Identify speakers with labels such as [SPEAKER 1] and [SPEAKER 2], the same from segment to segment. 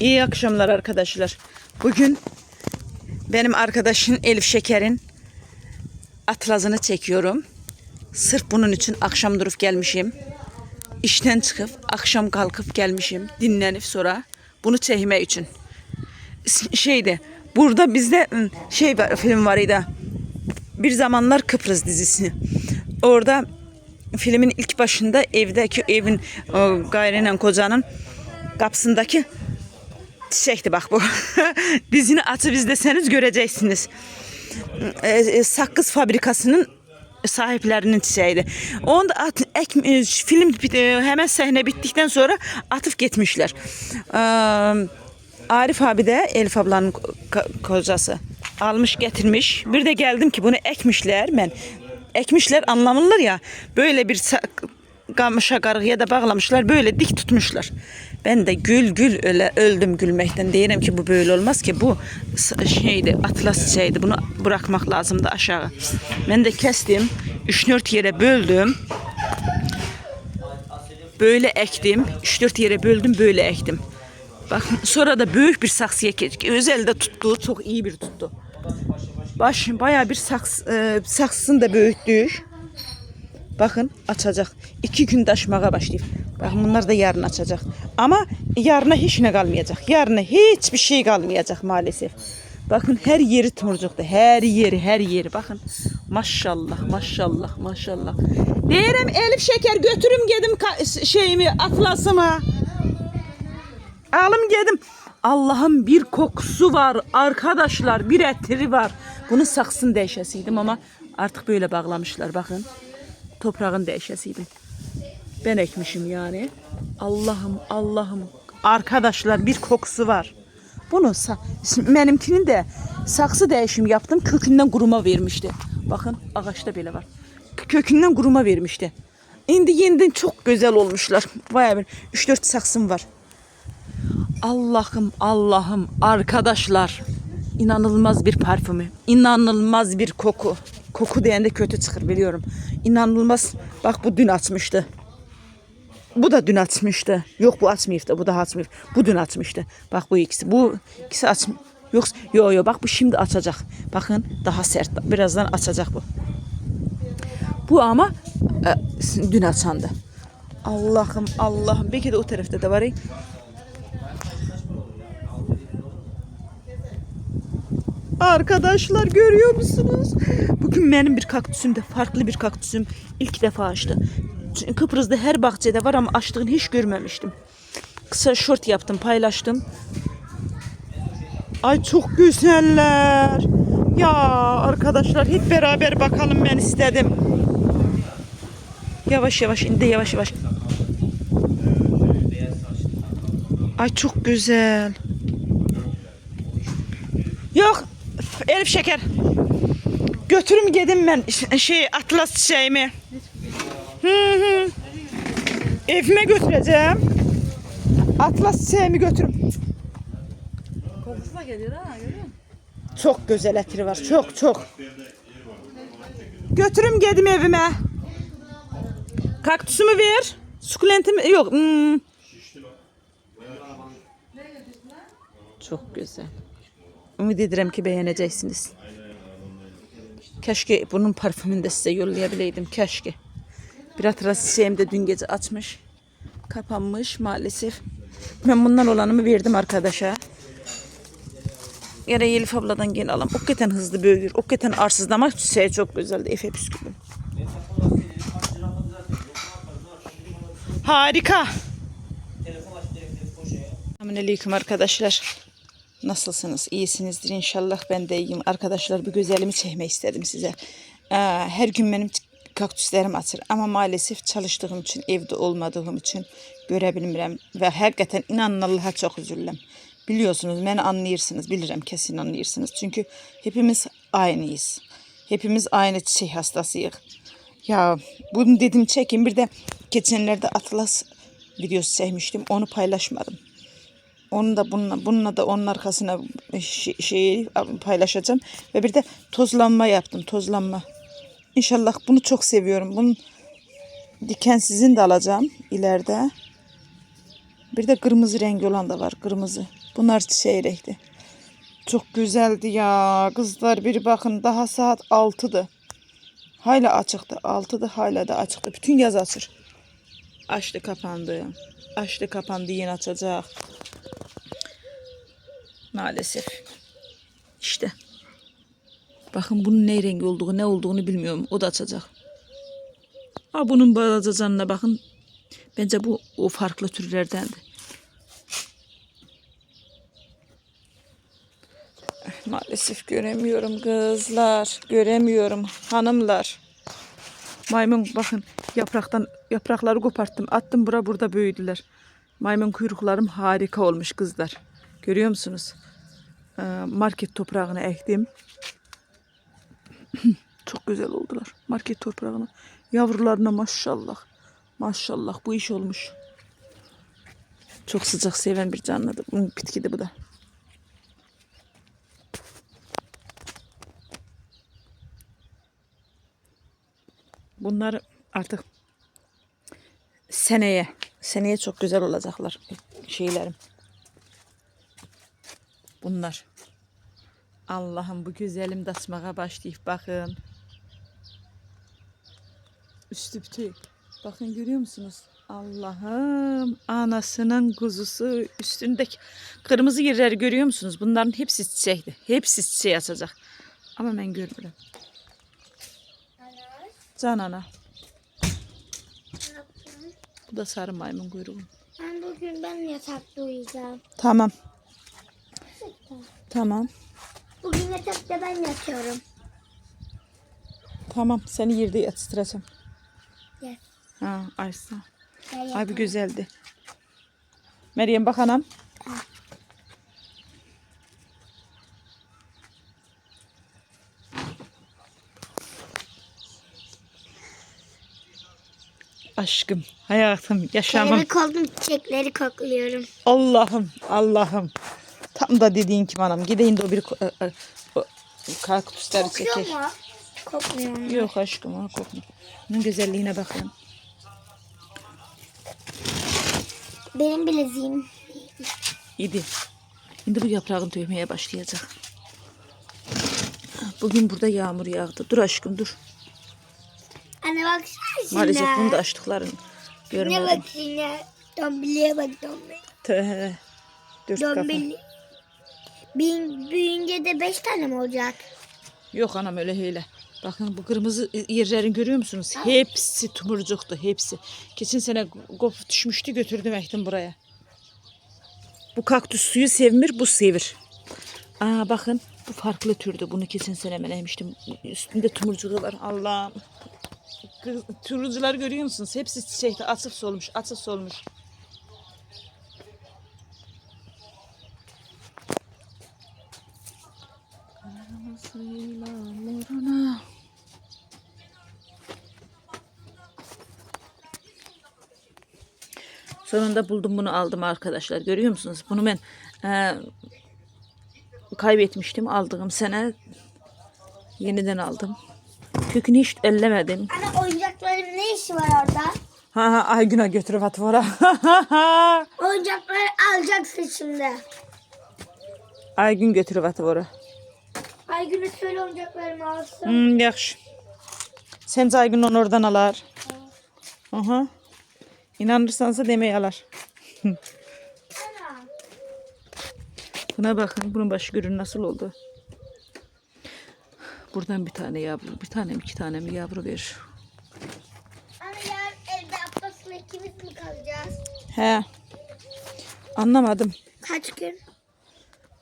[SPEAKER 1] İyi akşamlar arkadaşlar. Bugün benim arkadaşın Elif Şeker'in atlazını çekiyorum. Sırf bunun için akşam durup gelmişim. İşten çıkıp akşam kalkıp gelmişim. Dinlenip sonra bunu çekme için. Şeyde burada bizde ım, şey var, film var. Bir zamanlar Kıbrıs dizisi. Orada filmin ilk başında evdeki evin gayriyle kocanın kapısındaki çiçekti bak bu. Dizini açıp izleseniz göreceksiniz. E, e, sakız fabrikasının sahiplerinin çiçeğiydi. Onu da at, ek, e, film e, hemen sahne bittikten sonra atıp gitmişler. Ee, Arif abi de Elif ablanın ko- ko- kocası almış getirmiş. Bir de geldim ki bunu ekmişler ben. Ekmişler anlamlılar ya. Böyle bir kamışa kargıya da bağlamışlar. Böyle dik tutmuşlar. Ben de gül gül öyle öldüm gülmekten. Diyelim ki bu böyle olmaz ki. Bu şeydi atlas şeydi. Bunu bırakmak lazımdı aşağı. Ben de kestim. 3-4 yere böldüm. Böyle ektim. 3-4 yere böldüm böyle ektim. Bak sonra da büyük bir saksıya özelde tuttu. Çok iyi bir tuttu. Baş bayağı bir saks, e, saksısını da büyüttük. Bakın açacak. İki günde açmaya başlayıp. Bakın bunlar da yarın açacak. Ama yarına hiç ne kalmayacak. Yarına hiçbir şey kalmayacak maalesef. Bakın her yeri tomurcukta. Her yeri, her yeri. Bakın. Maşallah, maşallah, maşallah. Değerim Elif Şeker götürüm gedim şeyimi, atlasımı. Alım gedim. Allah'ım bir kokusu var arkadaşlar. Bir etiri var. Bunun saksın değişesiydim ama artık böyle bağlamışlar bakın. Toprağın değişesiydim. Ben ekmişim yani. Allah'ım Allah'ım. Arkadaşlar bir kokusu var. Bunu benimkinin de saksı değişim yaptım. Kökünden kuruma vermişti. Bakın ağaçta bile var. Kökünden kuruma vermişti. Şimdi yeniden çok güzel olmuşlar. Bayağı bir 3-4 saksım var. Allah'ım Allah'ım arkadaşlar inanılmaz bir parfümü, inanılmaz bir koku. Koku diyen de kötü çıkır biliyorum. İnanılmaz. Bak bu dün açmıştı. Bu da dün açmıştı. Yok bu açmayıp bu da açmayıp. Bu dün açmıştı. Bak bu ikisi. Bu ikisi aç. Yok yo yo bak bu şimdi açacak. Bakın daha sert. Birazdan açacak bu. Bu ama e, dün açandı. Allah'ım Allah'ım. Belki de o tarafta da var. ya. Arkadaşlar görüyor musunuz? Bugün benim bir kaktüsümde farklı bir kaktüsüm ilk defa açtı. Çünkü Kıbrıs'ta her bahçede var ama açtığını hiç görmemiştim. Kısa şort yaptım paylaştım. Ay çok güzeller. Ya arkadaşlar hep beraber bakalım ben istedim. Yavaş yavaş indi yavaş yavaş. Ay çok güzel. Yok Elif şeker. Götürüm gedim ben şey atlas çiçeğimi. Hı hı. Evime götüreceğim. Atlas çiçeğimi götürüm.
[SPEAKER 2] Kokusu da geliyor ha görüyor musun?
[SPEAKER 1] Çok güzel etiri var. Çok çok. Götürüm gedim evime. Kaktüsümü ver. Sukulentimi yok. hmm. Çok güzel. Ümit ederim ki beğeneceksiniz. Keşke bunun parfümünü de size yollayabileydim. Keşke. Bir hatırası çiçeğim de dün gece açmış. Kapanmış maalesef. Ben bundan olanımı verdim arkadaşa. Yine Elif abladan gel alalım. Hakikaten hızlı büyür. Hakikaten arsızdı ama çiçeği çok güzeldi. Efe püsküllü. Harika. Selamünaleyküm arkadaşlar. Nasılsınız? İyisinizdir inşallah. Ben de iyiyim. Arkadaşlar bir güzelimi çekmek istedim size. Ee, her gün benim kaktüslerim açır. Ama maalesef çalıştığım için, evde olmadığım için görebilmirəm. Ve hakikaten inanın Allah'a çok üzüldüm. Biliyorsunuz, beni anlayırsınız. Bilirim, kesin anlayırsınız. Çünkü hepimiz aynıyız. Hepimiz aynı çiçek hastasıyız. Ya bunu dedim çekin. Bir de geçenlerde Atlas videosu çekmiştim. Onu paylaşmadım. Onu da bununla, bununla da onun arkasına şey, şeyi paylaşacağım. Ve bir de tozlanma yaptım. Tozlanma. İnşallah bunu çok seviyorum. Bunun dikensizini de alacağım ileride. Bir de kırmızı rengi olan da var. Kırmızı. Bunlar çiçeği renkli. Çok güzeldi ya. Kızlar bir bakın daha saat 6'dı. Hala açıktı. 6'dı hala da açıktı. Bütün yaz açır. Açtı kapandı. Açtı kapandı yine açacak. Maalesef. İşte. Bakın bunun ne rengi olduğu ne olduğunu bilmiyorum. O da açacak. Ha bunun balacacanına bakın. Bence bu o farklı türlerdendi. Maalesef göremiyorum kızlar. Göremiyorum hanımlar. Maymun bakın yapraktan yaprakları koparttım. Attım bura burada büyüdüler. Maymun kuyruklarım harika olmuş kızlar. Görüyor musunuz? Ee, market toprağına ektim. Çok güzel oldular. Market toprağına. Yavrularına maşallah. Maşallah bu iş olmuş. Çok sıcak seven bir canlıdır. Bunun bitkidi bu da. Bunlar artık seneye, seneye çok güzel olacaklar şeylerim. Bunlar. Allah'ım bu güzelim dasmağa başlayıp bakın. Üstü bütün. Bakın görüyor musunuz? Allah'ım anasının kuzusu üstündeki kırmızı yerleri görüyor musunuz? Bunların hepsi çiçekti. Hepsi çiçeği açacak. Ama ben görmüyorum. Can ana. Bu da sarı maymun kuyruğu.
[SPEAKER 3] Ben bugün ben yatakta uyuyacağım.
[SPEAKER 1] Tamam. Tamam.
[SPEAKER 3] Bugün yatakta ben yatıyorum.
[SPEAKER 1] Tamam. Seni yerde yatıştıracağım.
[SPEAKER 3] Gel.
[SPEAKER 1] Ha, Aysa.
[SPEAKER 3] Ben
[SPEAKER 1] Ay bu
[SPEAKER 3] yatarım.
[SPEAKER 1] güzeldi. Meryem bak anam. Aşkım, hayatım, yaşamım.
[SPEAKER 3] Kelebek oldum çiçekleri kokluyorum.
[SPEAKER 1] Allah'ım, Allah'ım. Tam da dediğin gibi anam. Gideyim de o bir e, e, kaktüsleri
[SPEAKER 3] Kokuyor
[SPEAKER 1] çeker.
[SPEAKER 3] mu? Kokmuyor mu?
[SPEAKER 1] Yok aşkım ha kokma. Bunun güzelliğine bakın.
[SPEAKER 3] Benim bileziğim.
[SPEAKER 1] İdi. Şimdi bu yaprağın dövmeye başlayacak. Bugün burada yağmur yağdı. Dur aşkım dur.
[SPEAKER 3] Anne bak şimdi.
[SPEAKER 1] Maalesef bunu da açtıklarını
[SPEAKER 3] Ne
[SPEAKER 1] görmedim.
[SPEAKER 3] bak şimdi. Dombiliye bak dombil.
[SPEAKER 1] Tövbe. Dört kafa.
[SPEAKER 3] Bin, büyüyünce de beş tane mi olacak?
[SPEAKER 1] Yok anam öyle hile. Bakın bu kırmızı yerlerini görüyor musunuz? Hepsi tumurcuktu hepsi. Geçen sene kop düşmüştü götürdüm ektim buraya. Bu kaktüs suyu sevmir bu sevir. Aa bakın bu farklı türdü. Bunu geçen sene ben emiştim. Üstünde tumurcuğu var. Allah'ım. Kız- Turuncuları görüyor musunuz? Hepsi çiçekte açık solmuş, açık solmuş. Moruna. Sonunda buldum bunu aldım arkadaşlar. Görüyor musunuz? Bunu ben e, kaybetmiştim aldığım sene. Yeniden aldım. Kökünü hiç ellemedim.
[SPEAKER 3] Anne oyuncakların ne işi var orada?
[SPEAKER 1] Ha ha Aygün'e götürüp at vara.
[SPEAKER 3] Oyuncakları alacaksın şimdi.
[SPEAKER 1] Aygün götürüp at vara.
[SPEAKER 3] Ay güne söyle oyuncaklarımı alsın.
[SPEAKER 1] Hmm, yaxşı. Sence Aygün onu oradan alar. Aha. İnanırsansa demeyi alar. Buna bakın. Bunun başı görün nasıl oldu. Buradan bir tane yavru, bir tane mi iki tane mi yavru verir.
[SPEAKER 3] Anne yarın evde Abbas'la ikimiz mi kalacağız?
[SPEAKER 1] He. Anlamadım.
[SPEAKER 3] Kaç gün?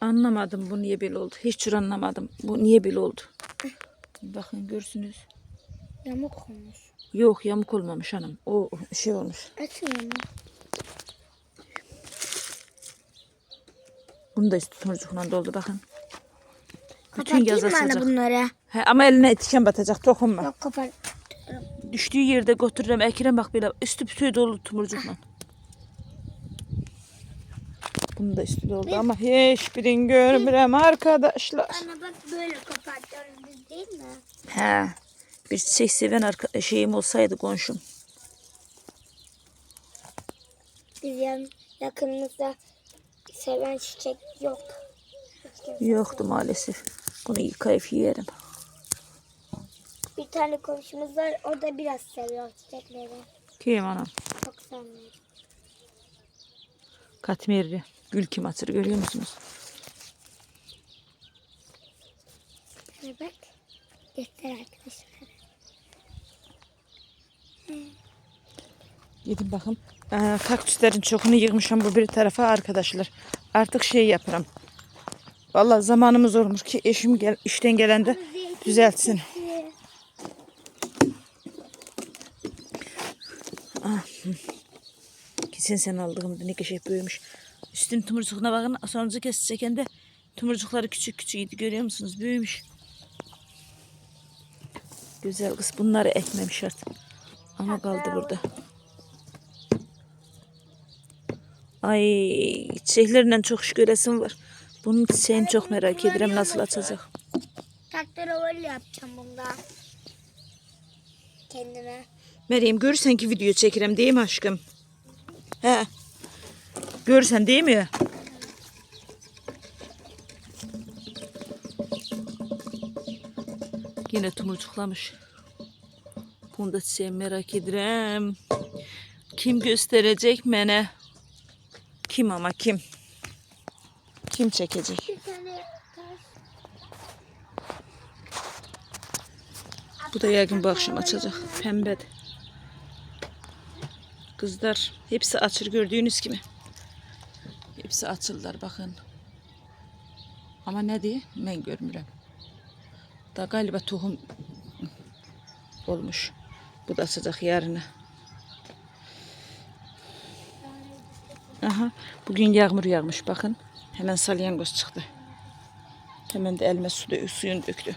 [SPEAKER 1] Anlamadım bu niye böyle oldu. Hiç anlamadım. Bu niye böyle oldu. Bakın görsünüz.
[SPEAKER 3] Yamuk olmuş.
[SPEAKER 1] Yok yamuk olmamış hanım. O şey olmuş.
[SPEAKER 3] Açmıyor mu?
[SPEAKER 1] Bunu da üstü tumurcukla doldu bakın. Bütün yaz açacak.
[SPEAKER 3] bunları?
[SPEAKER 1] He, ama eline diken batacak. Dokunma.
[SPEAKER 3] Yok kapat.
[SPEAKER 1] Düştüğü yerde götürürüm. Ekirem bak böyle üstü pütüğü dolu tumurcukla. Bunu da üstü doldu ama hiçbirini görmürem arkadaşlar.
[SPEAKER 3] Anne bak böyle kapatıyoruz biz değil mi?
[SPEAKER 1] He. Bir çiçek seven arka şeyim olsaydı komşum.
[SPEAKER 3] Biz yan, yakınımızda seven çiçek yok.
[SPEAKER 1] Yoktu maalesef. Bunu yıkayıp yerim.
[SPEAKER 3] Bir tane komşumuz var. O da biraz seviyor çiçekleri.
[SPEAKER 1] Kim anam?
[SPEAKER 3] Çok sevmiyor.
[SPEAKER 1] Katmerli. Gül kim atır görüyor musunuz?
[SPEAKER 3] Şuna bak. Göster arkadaşlar.
[SPEAKER 1] Gidin bakın. Ee, kaktüslerin çokunu yığmışım bu bir tarafa arkadaşlar. Artık şey yaparım. Vallahi zamanımız olmuş ki eşim gel, işten gelende düzeltsin. Geçen sene aldığımda ne kadar büyümüş. Üstün tumurcukuna bakın. Sonuncu kez çekende tumurcukları küçük küçüktü. Görüyor musunuz? Büyümüş. Güzel kız. Bunları ekmemiş artık. Ama kaldı burada. Ay çiçeklerinden çok şükür resim var. Bunun çiçeğini çok merak ederim nasıl açacak.
[SPEAKER 3] Traktör oval yapacağım bunda. Kendime.
[SPEAKER 1] Meryem görürsen ki video çekirem değil mi aşkım? He. Görürsen değil mi? Yine tumurcuklamış. Bunu da çiçeği merak ederim. Kim gösterecek mene? Kim ama kim? Kim çekecek? Bu da yaygın bu akşam açacak. Pembe de. Kızlar hepsi açır gördüğünüz gibi. Hepsi açırlar bakın. Ama ne diye ben görmürüm. Da galiba tohum olmuş. Bu da açacak yarına. Aha, bugün yağmur yağmış bakın. Hemen salyangoz çıktı. Hemen de elime su, dö- suyunu döktü.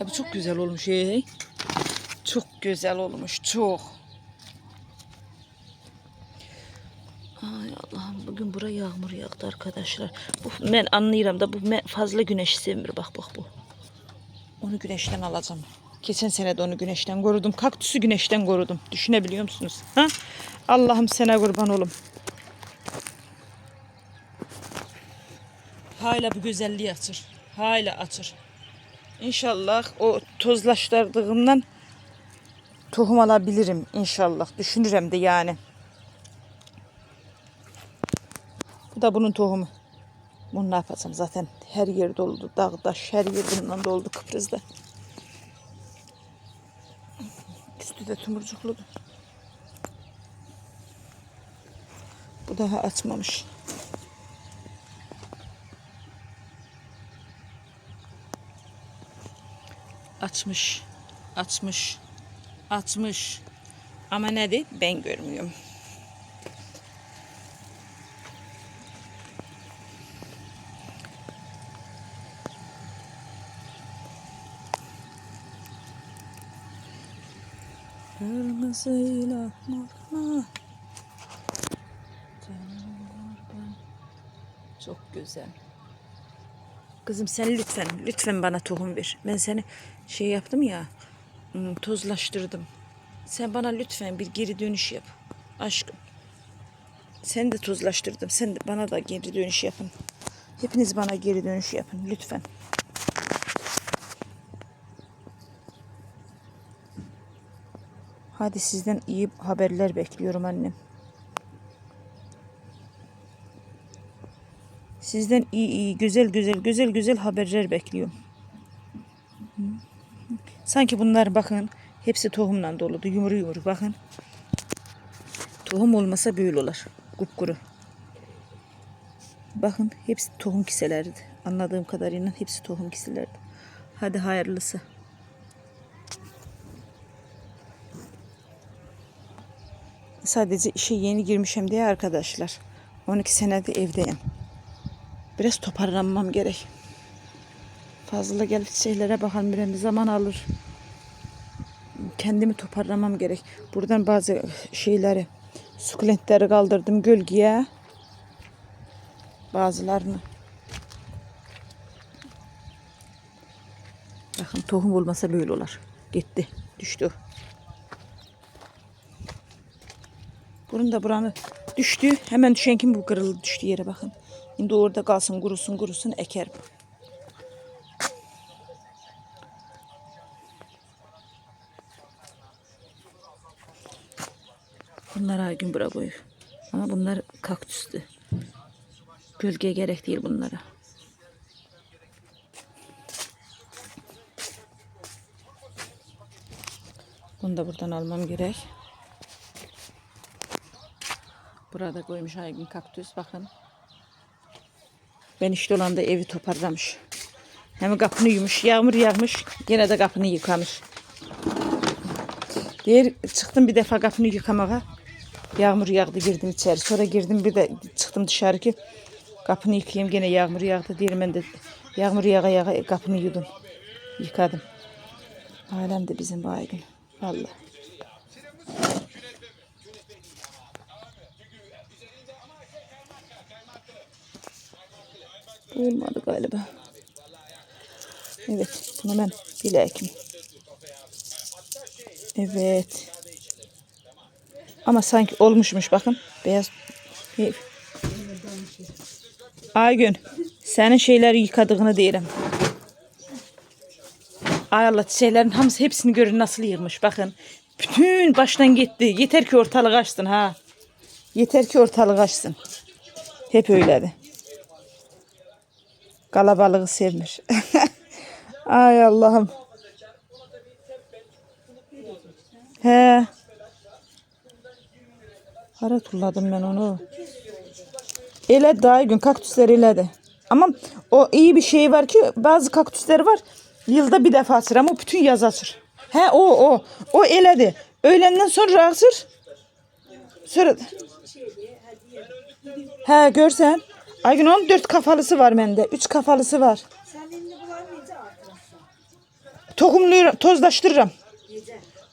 [SPEAKER 1] Abi çok güzel olmuş ey. Çok güzel olmuş çok. Ay Allah'ım bugün buraya yağmur yağdı arkadaşlar. Bu, ben anlıyorum da bu fazla güneş sevmiyor bak bak bu. Onu güneşten alacağım. Geçen sene de onu güneşten korudum. Kaktüsü güneşten korudum. Düşünebiliyor musunuz? Ha? Allah'ım sana kurban olum. Hala bu güzelliği açır. Hala açır. İnşallah o tozlaştırdığımdan tohum alabilirim inşallah. Düşünürüm de yani. Da bunun tohumu. Bunu ne yapacağım zaten her yer doldu. Dağ taş her yer bundan doldu Kıbrıs'ta. Üstü de tumurcuklu. Bu daha açmamış. Açmış. Açmış. Açmış. Ama ne de ben görmüyorum. Morma. Canlar ben. Çok güzel. Kızım sen lütfen, lütfen bana tohum ver. Ben seni şey yaptım ya, hmm, tozlaştırdım. Sen bana lütfen bir geri dönüş yap. Aşkım. Sen de tozlaştırdım. Sen de bana da geri dönüş yapın. Hepiniz bana geri dönüş yapın lütfen. Hadi sizden iyi haberler bekliyorum annem. Sizden iyi iyi güzel güzel güzel güzel haberler bekliyorum. Sanki bunlar bakın hepsi tohumla doludu. Yumru yumru bakın. Tohum olmasa böyle olur. Kupkuru. Bakın hepsi tohum kiselerdi. Anladığım kadarıyla hepsi tohum kiselerdi. Hadi hayırlısı. Sadece işe yeni girmişim diye arkadaşlar. 12 senedir evdeyim. Biraz toparlanmam gerek. Fazla gelip şeylere bakalım bir zaman alır. Kendimi toparlamam gerek. Buradan bazı şeyleri, sukulentleri kaldırdım gölgeye. Bazılarını. Bakın tohum olmasa böyle olur. Gitti. Düştü. Bunun da buranı düştü. Hemen düşen kim bu kırıldı düştü yere bakın. Şimdi orada kalsın kurusun kurusun ekerim. Bunlar her gün bura koyuyor. Ama bunlar kaktüstü. Gölge gerek değil bunlara. Bunu da buradan almam gerek. Burada koymuş her gün kaktüs bakın. Ben işte olanda evi toparlamış. Hem kapını yumuş, yağmur yağmış, yine de kapını yıkamış. Diğer çıktım bir defa kapını yıkamaya. Yağmur yağdı girdim içeri. Sonra girdim bir de çıktım dışarı ki kapını yıkayayım gene yağmur yağdı. Diyelim ben de yağmur yağa yağa kapını yudum. Yıkadım. Alem de bizim baygın. Vallahi. Olmadı galiba. Evet. Bunu ben bile ekeyim. Evet. Ama sanki olmuşmuş bakın. Beyaz. Aygün. Senin şeyleri yıkadığını diyelim. Ay Allah şeylerin hamısı hepsini görün nasıl yığmış bakın. Bütün baştan gitti. Yeter ki ortalık açsın ha. Yeter ki ortalık açsın. Hep öyledi. Kalabalığı sevmiş. Ay Allah'ım. He. Hara tulladım ben onu. Ele daha gün kaktüsler eledi. Ama o iyi bir şey var ki bazı kaktüsler var yılda bir defa açır ama bütün yaz açır. He o o o eledi. Öğlenden sonra açır. Sonra He görsen. Aygün onun dört kafalısı var bende. Üç kafalısı var. Tohumluyorum, tozlaştırırım.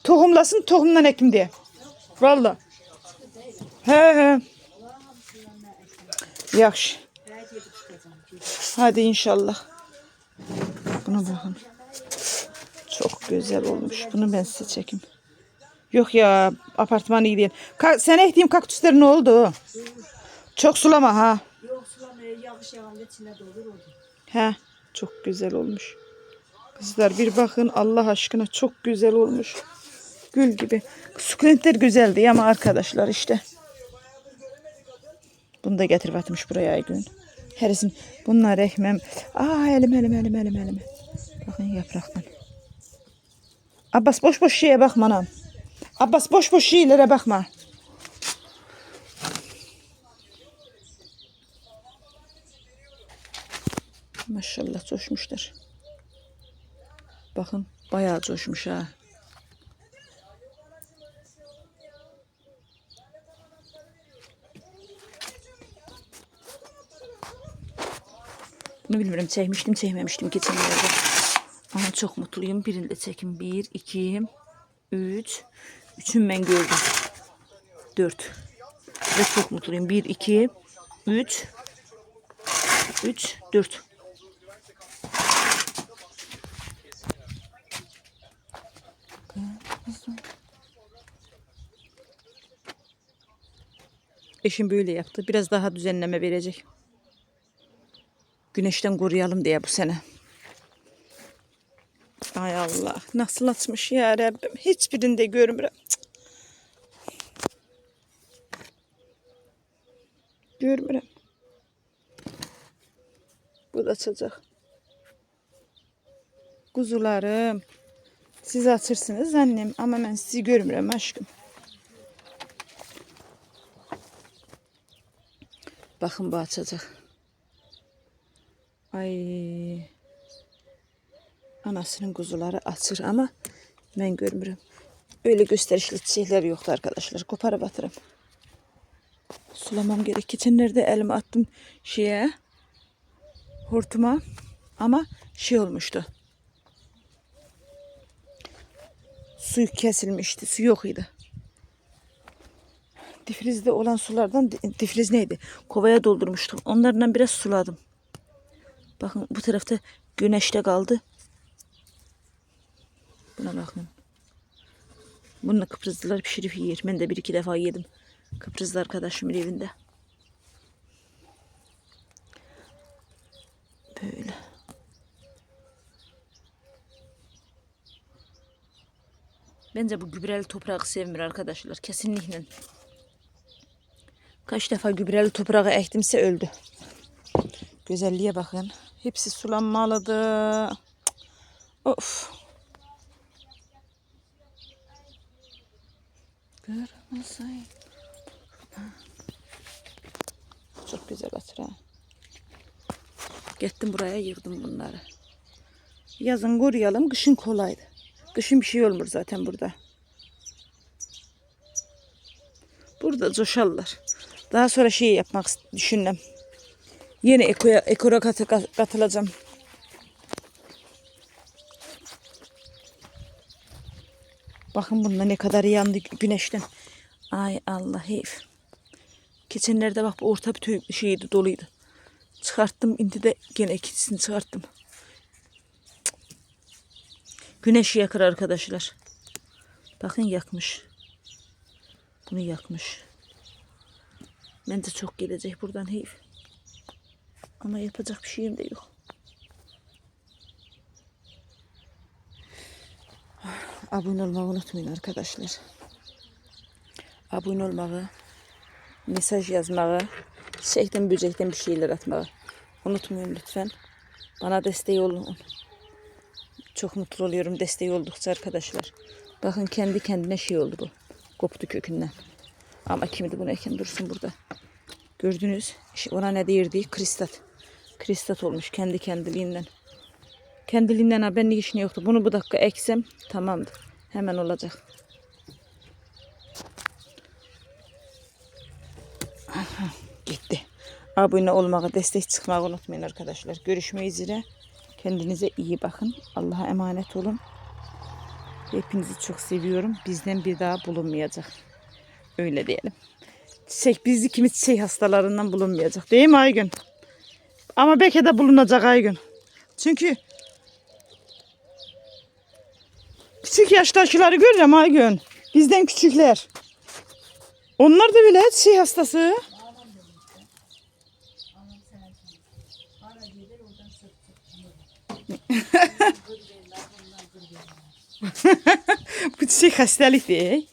[SPEAKER 1] Tohumlasın, tohumdan ekim diye. Valla. He he. Yaxşı. Hadi inşallah. Buna bakın. Çok güzel olmuş. Bunu ben size çekeyim. Yok ya apartman iyi değil. Ka sen ektiğim kaktüsler ne oldu? Çok sulama ha.
[SPEAKER 2] Yok sulamaya yağış yağında içine dolur oldu.
[SPEAKER 1] He, çok güzel olmuş. Kızlar bir bakın Allah aşkına çok güzel olmuş. Gül gibi. Sukulentler güzeldi ama arkadaşlar işte. Bunu da getir batmış buraya Aygün. Herisin bunlar ekmem. Aa elim elim elim elim elim. Bakın yapraktan. Abbas boş boş şeye bakma anam. Abbas boş boş şeylere bakma. Maşallah coşmuşlar. Bakın bayağı coşmuş ha. Bunu bilmiyorum çekmiştim çekmemiştim geçenlerde. Ama çok mutluyum. Birinde çekim. Bir, iki, üç. Üçün ben gördüm. Dört. Ve çok mutluyum. Bir, iki, üç. Üç, dört. Eşim böyle yaptı. Biraz daha düzenleme verecek. Güneşten koruyalım diye bu sene. Ay Allah. Nasıl açmış ya Rabbim. Hiçbirinde görmürüm. Cık. Bu da açacak. Kuzularım. Siz açırsınız annem ama ben sizi görmürüm aşkım. Bakın bu açacak. Ay. Anasının kuzuları açır ama ben görmürüm. Öyle gösterişli şeyler yoktu arkadaşlar. Koparıp atırım. Sulamam gerek. Geçenlerde elimi attım şeye. Hortuma. Ama şey olmuştu. Suyu kesilmişti. Su yok idi. Difrizde olan sulardan difriz neydi? Kovaya doldurmuştum. Onlardan biraz suladım. Bakın bu tarafta güneşte kaldı. Buna bakın. Bununla Kıbrıslılar pişirip yer. Ben de bir iki defa yedim. Kıbrıslı arkadaşımın evinde. Böyle. Bence bu gübreli toprağı sevmiyor arkadaşlar. Kesinlikle. Kaç defa gübreli toprağı ektimse öldü. Güzelliğe bakın. Hepsi sulanmalıdı. Of. Görmeseydim. Çok güzel atır ha. Gittim buraya yırdım bunları. Yazın koruyalım, kışın kolaydı. Kışın bir şey olmur zaten burada. Burada coşarlar. Daha sonra şey yapmak düşündüm. Yeni ekoya, ekora katı, katılacağım. Bakın bunda ne kadar yandı güneşten. Ay Allah heyif. Geçenlerde bak bu orta bir tüy şeydi doluydu. Çıkarttım indi de gene ikincisini çıkarttım. Güneş yakar arkadaşlar. Bakın yakmış. Bunu yakmış. Bence çok gelecek buradan heyif. Ama yapacak bir şeyim de yok. Abone olmayı unutmayın arkadaşlar. Abone olmayı, mesaj yazmayı, çiçekten böcekten bir şeyler atmayı unutmayın lütfen. Bana destek olun. Çok mutlu oluyorum destek oldukça arkadaşlar. Bakın kendi kendine şey oldu bu. Koptu kökünden. Ama kimdi bunu eken dursun burada. Gördünüz. İşte ona ne değirdi? Kristat. Kristat olmuş kendi kendiliğinden. Kendiliğinden ha benlik işine yoktu. Bunu bu dakika eksem tamamdır. Hemen olacak. Gitti. Abone olmayı, destek çıkmayı unutmayın arkadaşlar. Görüşmek üzere. Kendinize iyi bakın. Allah'a emanet olun. Hepinizi çok seviyorum. Bizden bir daha bulunmayacak. Öyle diyelim. Çiçek bizde kimi çiçek hastalarından bulunmayacak. Değil mi Aygün? Ama belki de bulunacak Aygün. Çünkü küçük yaştakileri görürüm Aygün. Bizden küçükler. Onlar da bile çiçek hastası. Bu çiçek hastalık değil.